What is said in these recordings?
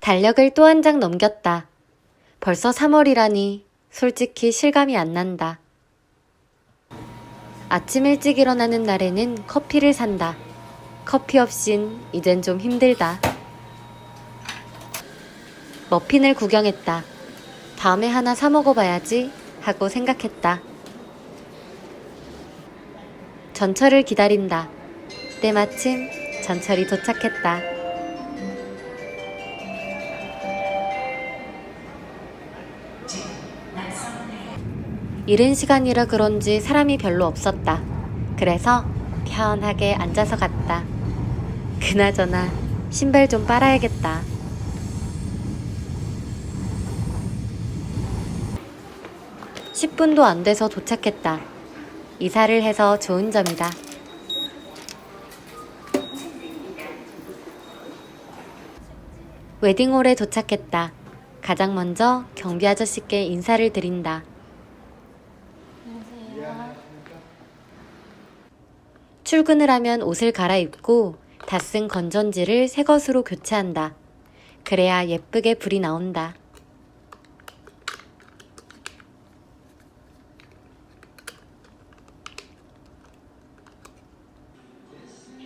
달력을 또 한 장 넘겼다. 벌써 3월이라니 솔직히 실감이 안 난다. 아침 일찍 일어나는 날에는 커피를 산다. 커피 없인 이젠 좀 힘들다. 머핀을 구경했다. 다음에 하나 사 먹어봐야지 하고 생각했다. 전철을 기다린다. 때마침 전철이 도착했다. 이른 시간이라 그런지 사람이 별로 없었다. 그래서 편하게 앉아서 갔다. 그나저나 신발 좀 빨아야겠다. (10분도) 안 돼서 도착했다. 이사를 해서 좋은 점이다. 웨딩홀에 도착했다. 가장 먼저 경비 아저씨께 인사를 드린다. 출근을 하면 옷을 갈아입고 다 쓴 건전지를 새 것으로 교체한다. 그래야 예쁘게 불이 나온다.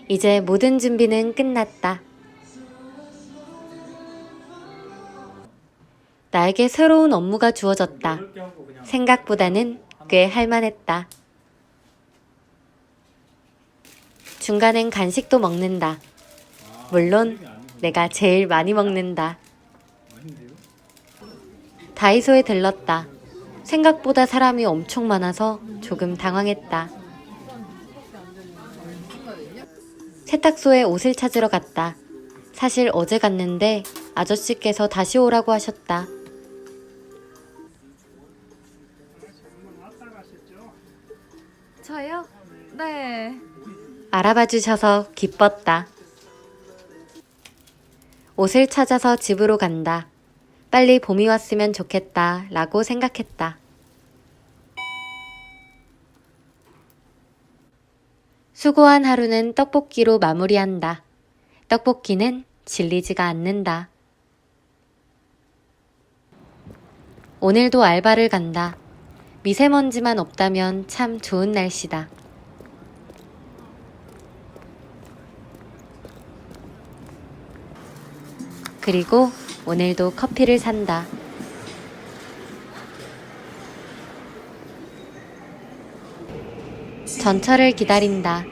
이제 모든 준비는 끝났다. 나에게 새로운 업무가 주어졌다. 생각보다는 꽤 할만했다. 중간엔 간식도 먹는다. 물론 내가 제일 많이 먹는다. 다이소에 들렀다. 생각보다 사람이 엄청 많아서 조금 당황했다. 세탁소에 옷을 찾으러 갔다. 사실 어제 갔는데 아저씨께서 다시 오라고 하셨다. 저요? 네. 알아봐 주셔서 기뻤다. 옷을 찾아서 집으로 간다. 빨리 봄이 왔으면 좋겠다. 라고 생각했다. 수고한 하루는 떡볶이로 마무리한다. 떡볶이는 질리지가 않는다. 오늘도 알바를 간다. 미세먼지만 없다면 참 좋은 날씨다. 그리고 오늘도 커피를 산다. 전철을 기다린다.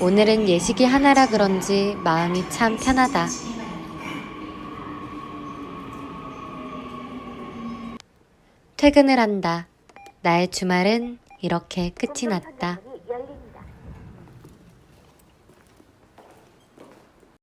오늘은 예식이 하나라 그런지 마음이 참 편하다. 퇴근을 한다. 나의 주말은 이렇게 끝이 났다.